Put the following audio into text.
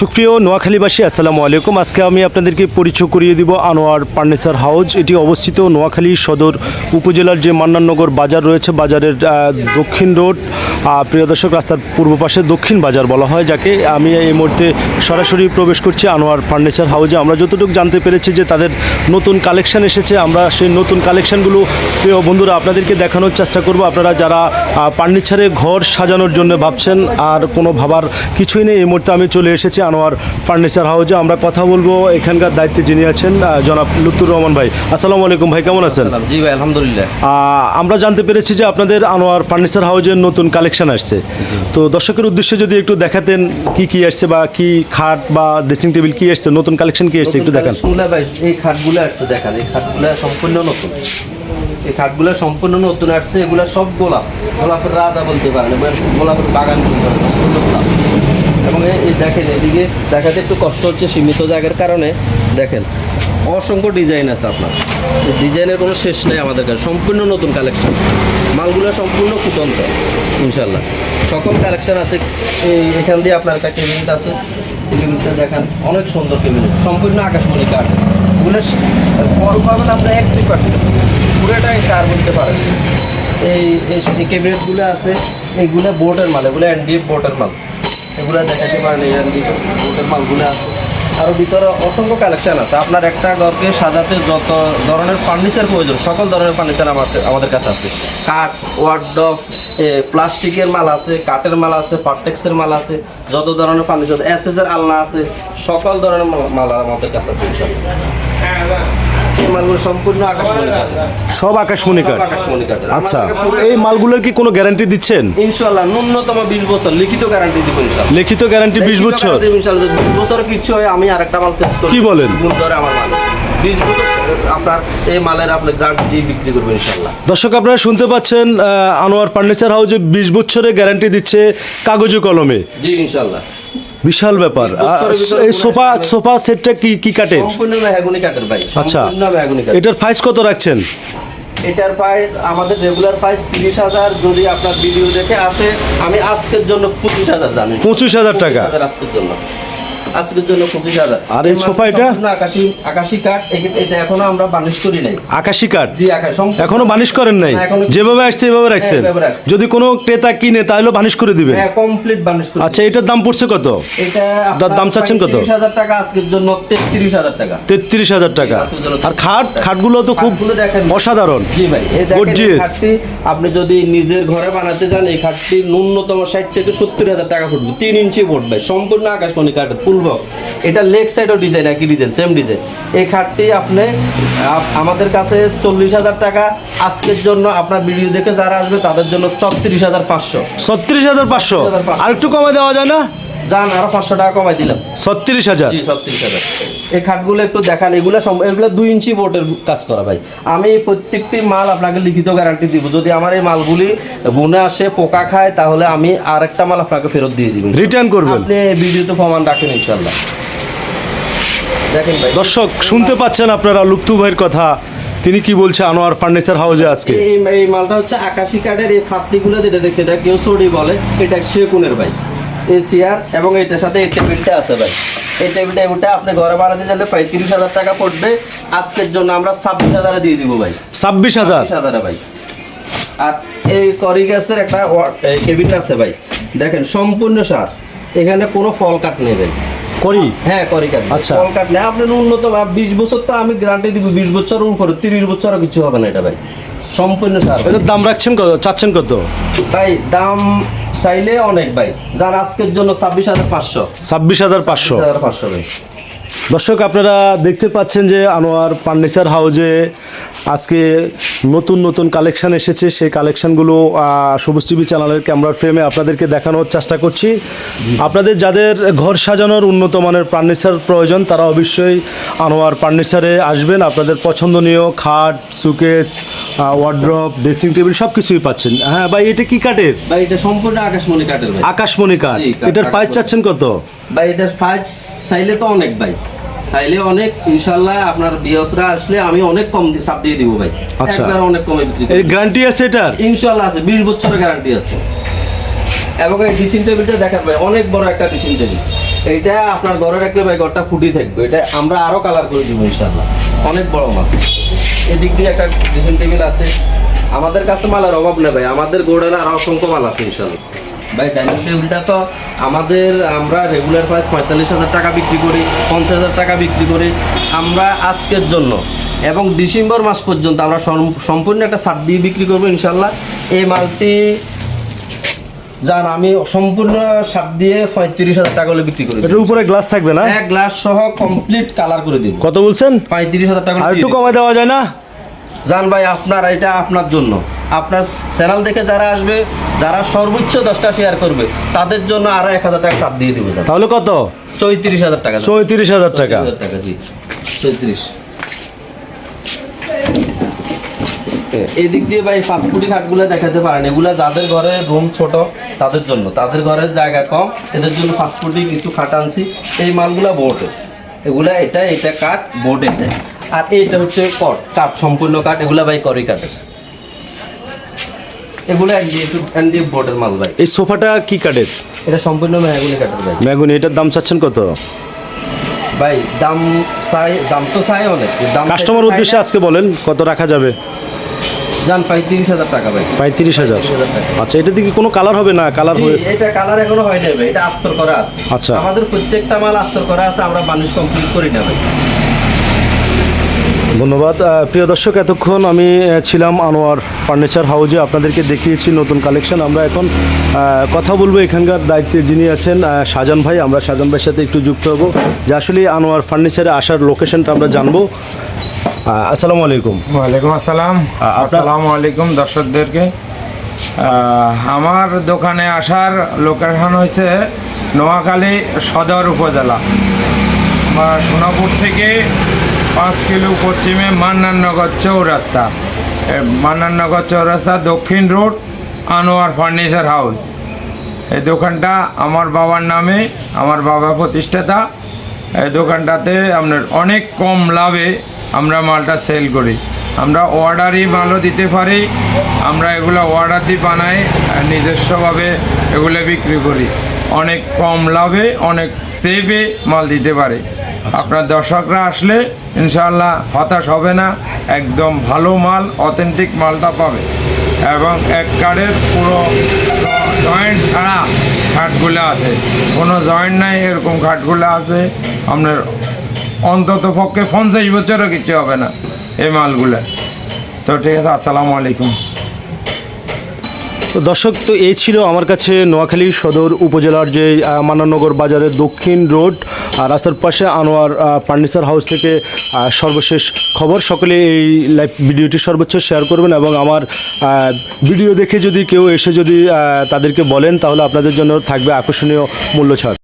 সুপ্রিয় নোয়াখালীবাসী, আসসালামু আলাইকুম। আজকে আমি আপনাদেরকে পরিচয় করিয়ে দিব আনোয়ার ফার্নিচার হাউস এটি অবস্থিত নোয়াখালী সদর উপজেলার যে মান্নাননগর বাজার রয়েছে, বাজারের দক্ষিণ রোড। প্রিয় দর্শক, রাস্তার পূর্ব পাশে দক্ষিণ বাজার বলা হয়, যাকে আমি এই মুহূর্তে সরাসরি প্রবেশ করছি আনোয়ার ফার্নিচার হাউসে আমরা যতটুকু জানতে পেরেছি যে তাদের নতুন কালেকশান এসেছে, আমরা সেই নতুন কালেকশানগুলো, প্রিয় বন্ধুরা, আপনাদেরকে দেখানোর চেষ্টা করব। আপনারা যারা ফার্নিচারে ঘর সাজানোর জন্য ভাবছেন, আর কোনো ভাবার কিছুই নেই, এই মুহূর্তে আমি চলে এসেছি আনোয়ার ফার্নিচার হাউসে আমরা কথা বলব। এখানকার দায়িত্বে যিনি আছেন জনাব লুৎফুর রহমান ভাই। আসসালামু আলাইকুম ভাই কেমন আছেন। জি ভাই আলহামদুলিল্লাহ। আমরা জানতে পেরেছি যে আপনাদের আনোয়ার ফার্নিচার হাউসের নতুন কালেকশন আসছে। তো দর্শকের উদ্দেশ্যে যদি একটু দেখাতেন কি কি আসছে বা কি খাট বা ড্রেসিং টেবিল কি আসছে নতুন কালেকশন কি আসছে একটু দেখান। এই খাটগুলো আসছে দেখান। এই খাটগুলো সম্পূর্ণ নতুন। এই খাটগুলো সম্পূর্ণ নতুন আসছে এগুলো সব গোলাপ। গোলাপের রাজা বলতে পারেন গোলাপের বাগান সম্পূর্ণ গোলাপ। এবং এই- দেখেন, এদিকে দেখাতে একটু কষ্ট হচ্ছে সীমিত জায়গার কারণে। দেখেন, অসংখ্য ডিজাইন আছে আপনার। ডিজাইনের কোনো শেষ নেই আমাদের কাছে, সম্পূর্ণ নতুন কালেকশন মালগুলো সম্পূর্ণ কুতন্ত ইনশাল্লাহ সকল কালেকশন আছে, এই এখান দিয়ে আপনার একটা কেবিনেট আছে। কেবিনেটটা দেখান, অনেক সুন্দর কেবিনেট সম্পূর্ণ আকাশমণি কাঠ এগুলো বড় পাবেন আপনার এক দুই পার্সেন্ট পুরোটাই কার বলতে পারেন এই এই কেবিনেটগুলো আছে এইগুলো বোর্ডের মাল, এগুলো এনডিএফ বোর্ডের মাল। এগুলো দেখাতে পারেন এনডিএফ বোর্ডের মালগুলো আছে। আরও ভিতরে অসংখ্য কালেকশন আছে। আপনার একটা ঘরকে সাজাতে যত ধরনের ফার্নিচার প্রয়োজন, সকল ধরনের ফার্নিচার আমাদের আমাদের কাছে আছে। কাঠ ওয়ার্ডব প্লাস্টিকের মাল আছে, কাঠের মাল আছে পার্টেক্সের মাল আছে, যত ধরনের ফার্নিচার এসএসের আলনা আছে, সকল ধরনের মাল- আমাদের কাছে আছে, ইনশাআল্লাহ। এই মালগুলো সম্পূর্ণ আকাশমণি কাঠের সব আকাশমণি কাঠ আকাশমণি কাঠের আচ্ছা এই মালগুলোর কি কোনো গ্যারান্টি দিচ্ছেন? ইনশাআল্লাহ ন্যূনতম বিশ বছর লিখিত গ্যারান্টি দিব ইনশাআল্লাহ। লিখিত গ্যারান্টি বিশ লিখিত বছর? ইনশাআল্লাহ। কিছু হয় আমি আরেকটা মাল শেষ করব। কি বলেন? ধরে আমার মাল। আপনার এই মালের আপনি গ্যারান্টি বিক্রি করবেন ইনশাআল্লাহ। দর্শক আপনারা শুনতে পাচ্ছেন আনোয়ার ফার্নিচার হাউসে বিশ বছরের গ্যারান্টি দিচ্ছে কাগজে কলমে। জি ইনশাআল্লাহ। বিশাল ব্যাপার। এই সোফা সোফা সেটটা কি কি কাটে সম্পূর্ণ মেহগুনি কাটেন ভাই। আচ্ছা। এটার প্রাইস কত রাখছেন? এটার প্রাইস আমাদের রেগুলার প্রাইস তিরিশ হাজার যদি আপনার ভিডিও দেখে আসে আমি আজকের জন্য পঁচিশ হাজার জানি। পঁচিশ হাজার টাকা। আজকের জন্য। আজকের জন্য পঁচিশ হাজার। আর এই সোফা এটা? আকাশি আকাশি কাঠ এটা এখনও আমরা বানিশ করি নাই। আকাশি কাঠ? জি আকাশ এখনও বানিশ করেন নাই? যেভাবে আসছে এভাবে রাখছেন? যদি কোনো ক্রেতা কিনে তাহলে বানিশ করে হ্যাঁ কমপ্লিট বানিশ করি আচ্ছা এটার দাম পড়ছে কত? এটা দাম- চাচ্ছেন কত? তিরিশ হাজার টাকা আজকের জন্য তেত্রিশ হাজার টাকা। তেত্রিশ হাজার টাকা। আর খাট? খাটগুলো তো খুব অসাধারণ। জি ভাই এই দেখেন খাটটি আপনি যদি নিজের ঘরে বানাতে চান এই খাটটি ন্যূনতম ষাট থেকে সত্তর হাজার টাকা ফুটবে। তিন ইঞ্চি ভাই সম্পূর্ণ আকাশমণি কাঠের ফুল বক্স এটা লেগ সাইডও ডিজাইন একই ডিজাইন সেম ডিজাইন এই খাটটি আপনি আমাদের কাছে চল্লিশ হাজার টাকা। আজকের জন্য আপনার ভিডিও দেখে যারা আসবে তাদের জন্য ছত্রিশ হাজার পাঁচশো। ছত্রিশ হাজার পাঁচশো। 36,500 আর একটু কমে দেওয়া যায় না? যান আরও পাঁচশো টাকা কমাই দিলাম। ছত্রিশ হাজার? জি ছত্রিশ হাজার। এই খাটগুলো একটু দেখান এগুলো এগুলো দুই ইঞ্চি বোর্ডের কাজ করা ভাই। আমি প্রত্যেকটি মাল আপনাকে লিখিত গ্যারান্টি দিব। যদি আমার এই মালগুলি গুনে আসে পোকা খায় তাহলে আমি আরেকটা মাল আপনাকে ফেরত দিয়ে দিব। রিটার্ন করবেন। আপনি ভিডিওতে প্রমাণ রাখেন ইনশাল্লাহ দেখেন ভাই। দর্শক শুনতে পাচ্ছেন আপনারা লুপ্তু ভাইয়ের কথা? তিনি কি বলছে আনোয়ার ফার্নিচার হাউসে আজকে? এই মালটা হচ্ছে আকাশি কাঠের এই ফাত্তিগুলো যেটা দেখছে এটা কেউ সরি বলে এটা সেকুনের ভাই। এই চেয়ার এবং এটার সাথে এই টেবিলটা আছে ভাই। এই টেবিলটা ওটা আপনি ঘরে বানাতে চাইলে পঁয়ত্রিশ হাজার টাকা পড়বে। আজকের জন্য আমরা ছাব্বিশ হাজারে দিয়ে দিব ভাই। ছাব্বিশ হাজার? হাজারে ভাই। আর এই সরি গ্যাসের একটা কেবিন আছে ভাই। দেখেন সম্পূর্ণ সার। এখানে কোনো ফল কাট নেই ভাই। করি? হ্যাঁ করি কাট আচ্ছা। ফল কাট নেই। আপনি ন্যূনতম বিশ বছর তো আমি গ্যারান্টি দিব বিশ বছরের উপরে তিরিশ বছরও কিছু হবে না এটা ভাই। সম্পূর্ণ সার এটার দাম রাখছেন কত? চাচ্ছেন কত? ভাই দাম চাইলে অনেক ভাই যার আজকের জন্য ছাব্বিশ হাজার পাঁচশো। ছাব্বিশ হাজার পাঁচশো। হাজার পাঁচশো ভাই। দর্শক আপনারা দেখতে পাচ্ছেন যে আনোয়ার ফার্নিচার হাউজে আজকে নতুন নতুন কালেকশন এসেছে। সেই কালেকশনগুলো সবুজ টিভি চ্যানেলের ক্যামেরার ফ্রেমে আপনাদেরকে দেখানোর চেষ্টা করছি। আপনাদের যাদের ঘর সাজানোর উন্নত মানের ফার্নিচার প্রয়োজন তারা অবশ্যই আনোয়ার ফার্নিচারে আসবেন। আপনাদের পছন্দনীয় খাট সুকেস ওয়ার্ড্রপ ড্রেসিং টেবিল সব কিছুই পাচ্ছেন। হ্যাঁ ভাই এটা কি কাঠের? ভাই এটা সম্পূর্ণ আকাশমণি কাঠের আকাশমণি কাঠ। এটার প্রাইস চাচ্ছেন কত? ভাই এটার ফাইজ চাইলে তো অনেক ভাই। চাইলে অনেক ইনশাল্লাহ আপনার বিয়সরা আসলে আমি অনেক কম চাপ দিয়ে দিব ভাই। আচ্ছা। একবার অনেক কমে বিক্রি এর। গ্যারান্টি আছে এটার? ইনশাল্লাহ আছে বিশ বছরের গ্যারান্টি আছে। এবং এই ড্রেসিং টেবিলটা দেখার ভাই অনেক বড় একটা ড্রেসিং টেবিল এইটা আপনার ঘরে রাখলে ভাই ঘরটা ফুটি থাকবে। এটা আমরা আরও কালার করে দিব ইনশাল্লাহ। অনেক বড় মাল। এদিক দিয়ে একটা ড্রেসিং টেবিল আছে। আমাদের কাছে মালের অভাব নেই ভাই। আমাদের গোডালে আরও অসংখ্য মাল আছে ইনশাল্লাহ। ভাই ডাইনিং টেবিলটা তো আমাদের আমরা রেগুলার প্রাইস পঁয়তাল্লিশ হাজার টাকা বিক্রি করি পঞ্চাশ হাজার টাকা বিক্রি করি আমরা আজকের জন্য। এবং ডিসেম্বর মাস পর্যন্ত আমরা সম্পূর্ণ একটা ছাড় দিয়ে বিক্রি করব ইনশাল্লাহ। এই মালটি যান আমি সম্পূর্ণ সাত দিয়ে পঁয়ত্রিশ হাজার টাকা হলে বিক্রি করি এটার উপরে গ্লাস থাকবে না? এক গ্লাস সহ কমপ্লিট কালার করে দিন কত বলছেন? পঁয়ত্রিশ হাজার টাকা একটু কমায় দেওয়া যায় না? জান ভাই আপনার এটা আপনার জন্য। আপনার চ্যানেল দেখে যারা আসবে যারা সর্বোচ্চ দশটা শেয়ার করবে তাদের জন্য আরও এক হাজার টাকা দিয়ে দিব তাহলে কত? চৌত্রিশ হাজার টাকা। চৌত্রিশ হাজার টাকা। 34,000 টাকা জি। চৌত্রিশ। এদিক দিয়ে ভাই ফাস্টফুডি খাটগুলো দেখাতে পারেন। এগুলা যাদের ঘরে রুম ছোট তাদের জন্য। তাদের ঘরে জায়গা কম এদের জন্য ফাস্টফুডি কিছু খাট আনছি। এই মালগুলা বোর্ডের এগুলা এটা এটা কাঠ বোর্ড এটা আর এইটা হচ্ছে কট কাঠ সম্পূর্ণ কাঠ এগুলা ভাই করি কাঠের। এগুলো এনডিএফ বোর্ডের মাল ভাই। এই সোফাটা কি কাঠের? এটা সম্পূর্ণ মেহাগুলি কাঠের ভাই। ম্যাগুনি এটার দাম চাচ্ছেন কত? ভাই দাম চাই দাম তো চাই অনেক। দাম কাস্টমার উদ্দেশ্যে আজকে বলেন কত রাখা যাবে? যান পঁয়ত্রিশ হাজার টাকা ভাই। পঁয়ত্রিশ হাজার। আচ্ছা এটা দিকে কোনো কালার হবে না? কালার হবে এটা কালার এখনও হয় না ভাই এটা আস্তর করা আছে। আচ্ছা। আমাদের প্রত্যেকটা মাল আস্তর করা আছে আমরা মানুষ কমপ্লিট করি না ভাই। ধন্যবাদ। প্রিয় দর্শক এতক্ষণ আমি ছিলাম আনোয়ার ফার্নিচার হাউজে। আপনাদেরকে দেখিয়েছি নতুন কালেকশন। আমরা এখন কথা বলব এখানকার দায়িত্বে যিনি আছেন শাহজান ভাই। আমরা শাহজান ভাইয়ের সাথে একটু যুক্ত হব। যে আসলে আনোয়ার ফার্নিচারে আসার লোকেশনটা আমরা জানব। আসসালামু আলাইকুম। ওয়ালাইকুম আসসালাম। আসসালামু আলাইকুম দর্শকদেরকে। আমার দোকানে আসার লোকেশন হয়েছে নোয়াখালী সদর উপজেলা। সোনাপুর থেকে পাঁচ কিলো পশ্চিমে মান্নাননগর চৌরাস্তা। মান্নাননগর চৌরাস্তা দক্ষিণ রোড, আনোয়ার ফার্নিচার হাউস। এই দোকানটা আমার বাবার নামে, আমার বাবা প্রতিষ্ঠাতা। এই দোকানটাতে আপনার অনেক কম লাভে আমরা মালটা সেল করি। আমরা অর্ডারই মালও দিতে পারি, আমরা এগুলো অর্ডার দিয়ে বানাই নিজস্বভাবে এগুলো বিক্রি করি। অনেক কম লাভে, অনেক সেভে মাল দিতে পারে। আপনার দর্শকরা আসলে ইনশাল্লাহ হতাশ হবে না, একদম ভালো মাল অথেন্টিক মালটা পাবে। এবং এক কার্ডের পুরো জয়েন্ট ছাড়া খাটগুলো আছে। কোনো জয়েন্ট নাই, এরকম খাটগুলো আছে। আপনার অন্তত পক্ষে পঞ্চাশ বছরও কিছু হবে না এই মালগুলো। তো ঠিক আছে, আসসালামু আলাইকুম। দর্শক, তো এই ছিল আমার কাছে নোয়াখালী সদর উপজেলার যে মান্নানগর বাজারের দক্ষিণ রোড রাস্তার পাশে আনোয়ার ফার্নিচার হাউস থেকে সর্বশেষ খবর। সকলে এই লাইভ ভিডিওটি সর্বোচ্চ শেয়ার করবেন এবং আমার ভিডিও দেখে যদি কেউ এসে যদি তাদেরকে বলেন, তাহলে আপনাদের জন্য থাকবে আকর্ষণীয় মূল্য ছাড়